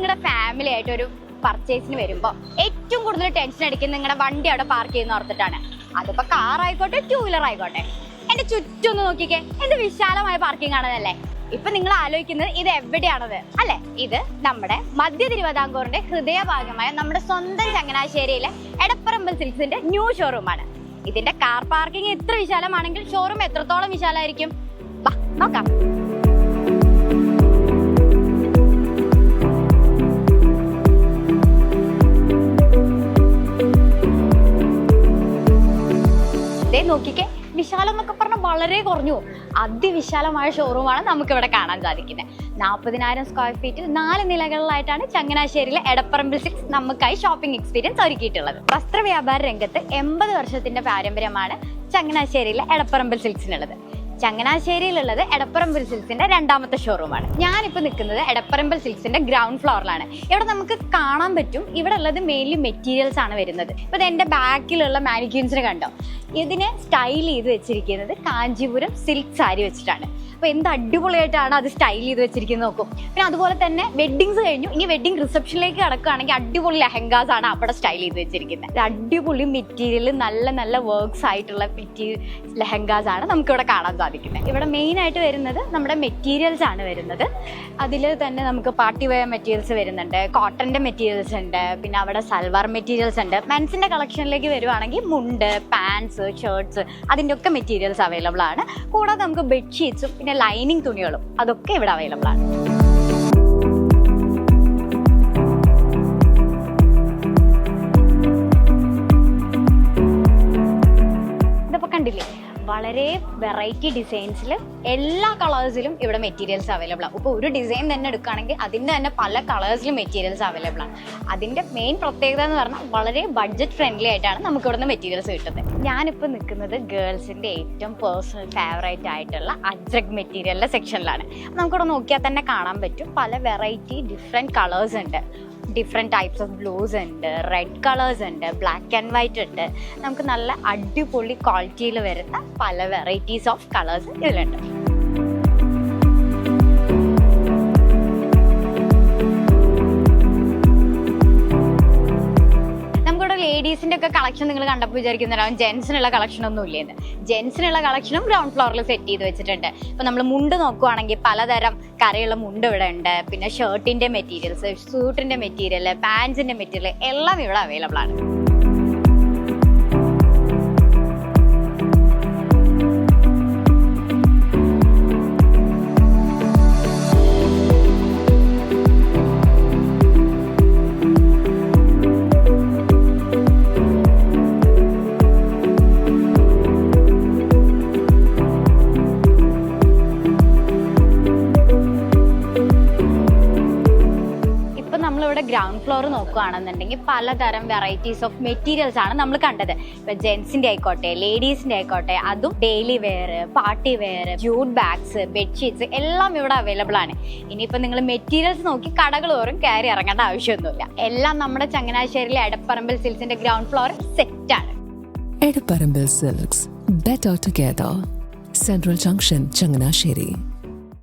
നിങ്ങളുടെ ഫാമിലി ആയിട്ട് ഒരു പർച്ചേസിന് വരുമ്പോൾ ഏറ്റവും കൂടുതൽ ടെൻഷൻ അടിക്കുന്ന നിങ്ങളുടെ വണ്ടി അവിടെ പാർക്ക് ചെയ്യുന്ന ഓർത്തിട്ടാണ്. അതിപ്പോ കാർ ആയിക്കോട്ടെ ടൂ വീലർ ആയിക്കോട്ടെ. എന്റെ ചുറ്റും ഒന്ന് നോക്കിക്കേ എന്ത് വിശാലമായ പാർക്കിംഗ് ആണെന്നല്ലേ? ഇപ്പൊ നിങ്ങൾ ആലോചിക്കുന്നത് ഇത് എവിടെയാണത് അല്ലെ? ഇത് നമ്മുടെ മധ്യ തിരുവിതാംകൂറിന്റെ ഹൃദയഭാഗമായ നമ്മുടെ സ്വന്തം ചങ്ങനാശ്ശേരിയിലെ എടപ്പറമ്പൽ സിൽക്സിന്റെ ന്യൂ ഷോറൂമാണ് ഇതിന്റെ കാർ പാർക്കിംഗ് എത്ര വിശാലമാണെങ്കിൽ ഷോറൂം എത്രത്തോളം വിശാലമായിരിക്കും? നോക്കാം. നോക്കിക്കേ. വിശാലം എന്നൊക്കെ പറഞ്ഞാൽ വളരെ കുറഞ്ഞു അതിവിശാലമായ ഷോറൂമാണ് നമുക്ക് ഇവിടെ കാണാൻ സാധിക്കുന്നത്. നാൽപ്പതിനായിരം സ്ക്വയർ ഫീറ്റിൽ നാല് നിലകളിലായിട്ടാണ് ചങ്ങനാശ്ശേരിയിലെ എടപ്പറമ്പിൽ സിക്സ് നമുക്കായി ഷോപ്പിംഗ് എക്സ്പീരിയൻസ് ഒരുക്കിയിട്ടുള്ളത്. വസ്ത്ര വ്യാപാര രംഗത്ത് എൺപത് വർഷത്തിന്റെ പാരമ്പര്യമാണ് ചങ്ങനാശ്ശേരിയിലെ എടപ്പറമ്പിൽ സിൽക്സിനുള്ളത് ചങ്ങനാശ്ശേരിയിലുള്ളത് എടപ്പറമ്പിൽ സിൽക്സിന്റെ രണ്ടാമത്തെ ഷോറൂമാണ് ഞാനിപ്പോൾ നിൽക്കുന്നത് എടപ്പറമ്പിൽ സിൽക്സിന്റെ ഗ്രൗണ്ട് ഫ്ലോറിലാണ് ഇവിടെ നമുക്ക് കാണാൻ പറ്റും. ഇവിടെ ഉള്ളത് മെയിൻലി മെറ്റീരിയൽസ് ആണ് വരുന്നത്. ഇപ്പൊ എന്റെ ബാക്കിലുള്ള മാനിക്യൂൻസിനെ കണ്ടോ? ഇതിനെ സ്റ്റൈൽ ചെയ്ത് വെച്ചിരിക്കുന്നത് കാഞ്ചീപുരം സിൽക്ക് സാരി വെച്ചിട്ടാണ്. അപ്പൊ എന്ത് അടിപൊളിയായിട്ടാണ് അത് സ്റ്റൈൽ ചെയ്ത് വെച്ചിരിക്കുന്നത് നോക്കും. പിന്നെ അതുപോലെ തന്നെ വെഡിങ്സ് കഴിഞ്ഞു. ഇനി വെഡിങ് റിസപ്ഷനിലേക്ക് കിടക്കുകയാണെങ്കിൽ അടിപൊളി ലഹങ്കാസ് ആണ് അവിടെ സ്റ്റൈൽ ചെയ്ത് വെച്ചിരിക്കുന്നത്. അടിപൊളി മെറ്റീരിയൽ നല്ല നല്ല വർക്ക്സ് ആയിട്ടുള്ള മെറ്റീരിയൽ ലഹങ്കാസ് ആണ് നമുക്കിവിടെ കാണാൻ സാധിക്കുന്നത് ഇവിടെ മെയിൻ ആയിട്ട് വരുന്നത് നമ്മുടെ മെറ്റീരിയൽസ് ആണ് വരുന്നത്. അതിൽ തന്നെ നമുക്ക് പാർട്ടി വെയർ മെറ്റീരിയൽസ് വരുന്നുണ്ട് കോട്ടന്റെ മെറ്റീരിയൽസ് ഉണ്ട് പിന്നെ അവിടെ സൽവാർ മെറ്റീരിയൽസ് ഉണ്ട്. മെൻസിന്റെ കളക്ഷനിലേക്ക് വരുവാണെങ്കിൽ മുണ്ട് പാൻസ് ഷർട്ട്സ് അതിന്റെ ഒക്കെ മെറ്റീരിയൽസ് അവൈലബിൾ ആണ്. കൂടാതെ നമുക്ക് ബെഡ്ഷീറ്റ്സും പിന്നെ ലൈനിങ് തുണികളും അതൊക്കെ ഇവിടെ അവൈലബിൾ ആണ്. കണ്ടില്ലേ? വളരെ വെറൈറ്റി ഡിസൈൻസിൽ എല്ലാ കളേഴ്സിലും ഇവിടെ മെറ്റീരിയൽസ് അവൈലബിൾ ആണ്. ഇപ്പോൾ ഒരു ഡിസൈൻ തന്നെ എടുക്കുകയാണെങ്കിൽ അതിന്റെ തന്നെ പല കളേഴ്സിലും മെറ്റീരിയൽസ് അവൈലബിൾ ആണ്. അതിന്റെ മെയിൻ പ്രത്യേകത എന്ന് പറഞ്ഞാൽ വളരെ ബഡ്ജറ്റ് ഫ്രണ്ട്ലി ആയിട്ടാണ് നമുക്ക് ഇവിടുന്ന് മെറ്റീരിയൽസ് കിട്ടുന്നത്. ഞാനിപ്പോൾ നിൽക്കുന്നത് ഗേൾസിന്റെ ഏറ്റവും പേഴ്സണൽ ഫേവറേറ്റ് ആയിട്ടുള്ള അജ്രക് മെറ്റീരിയലിന്റെ സെക്ഷനിലാണ് നമുക്കിവിടെ നോക്കിയാൽ തന്നെ കാണാൻ പറ്റും. പല വെറൈറ്റി ഡിഫറെന്റ് കളേഴ്സ് ഉണ്ട്. ഡിഫറെന്റ് ടൈപ്സ് ഓഫ് ബ്ലൂസ് ഉണ്ട് റെഡ് കളേഴ്സ് ഉണ്ട് ബ്ലാക്ക് ആൻഡ് വൈറ്റ് ഉണ്ട്. നമുക്ക് നല്ല അടിപൊളി ക്വാളിറ്റിയിൽ വരുന്ന പല വെറൈറ്റീസ് ഓഫ് കളേഴ്സ് ഇതിലുണ്ട്. ലേഡീസിന്റെ ഒക്കെ കളക്ഷൻ നിങ്ങൾ കണ്ടപ്പോൾ വിചാരിക്കുന്നുണ്ടാവും ജെൻസിനുള്ള കളക്ഷൻ ഒന്നും ഇല്ലെന്ന്. ജെൻസിനുള്ള കളക്ഷനും ഗ്രൗണ്ട് ഫ്ലോറിൽ സെറ്റ് ചെയ്ത് വെച്ചിട്ടുണ്ട്. ഇപ്പൊ നമ്മൾ മുണ്ട് നോക്കുവാണെങ്കിൽ പലതരം കരയുള്ള മുണ്ട് ഇവിടെ ഉണ്ട്. പിന്നെ ഷർട്ടിന്റെ മെറ്റീരിയൽസ് സൂട്ടിന്റെ മെറ്റീരിയൽ പാൻസിന്റെ മെറ്റീരിയൽ എല്ലാം ഇവിടെ അവൈലബിൾ ആണ്. നമ്മളിവിടെ ഗ്രൗണ്ട് ഫ്ലോർ നോക്കുകയാണെന്നുണ്ടെങ്കിൽ പലതരം വെറൈറ്റീസ് ഓഫ് മെറ്റീരിയൽസ് ആണ് നമ്മൾ കണ്ടത്. ഇപ്പൊ ജെൻസിന്റെ ആയിക്കോട്ടെ ലേഡീസിന്റെ ആയിക്കോട്ടെ അതും daily wear party wear jute bags bedsheets എല്ലാം ഇവിടെ അവൈലബിൾ ആണ്. ഇനിയിപ്പോ നിങ്ങൾ മെറ്റീരിയൽസ് നോക്കി കടകൾ തോറും കയറി ഇറങ്ങേണ്ട ആവശ്യമൊന്നുമില്ല. എല്ലാം നമ്മുടെ ചങ്ങനാശ്ശേരിയിലെ എടപ്പറമ്പിൽ സിൽസിന്റെ ഗ്രൗണ്ട് ഫ്ലോർ സെറ്റ് ആണ്. Edapparambil silks better together central junction Changanasheri.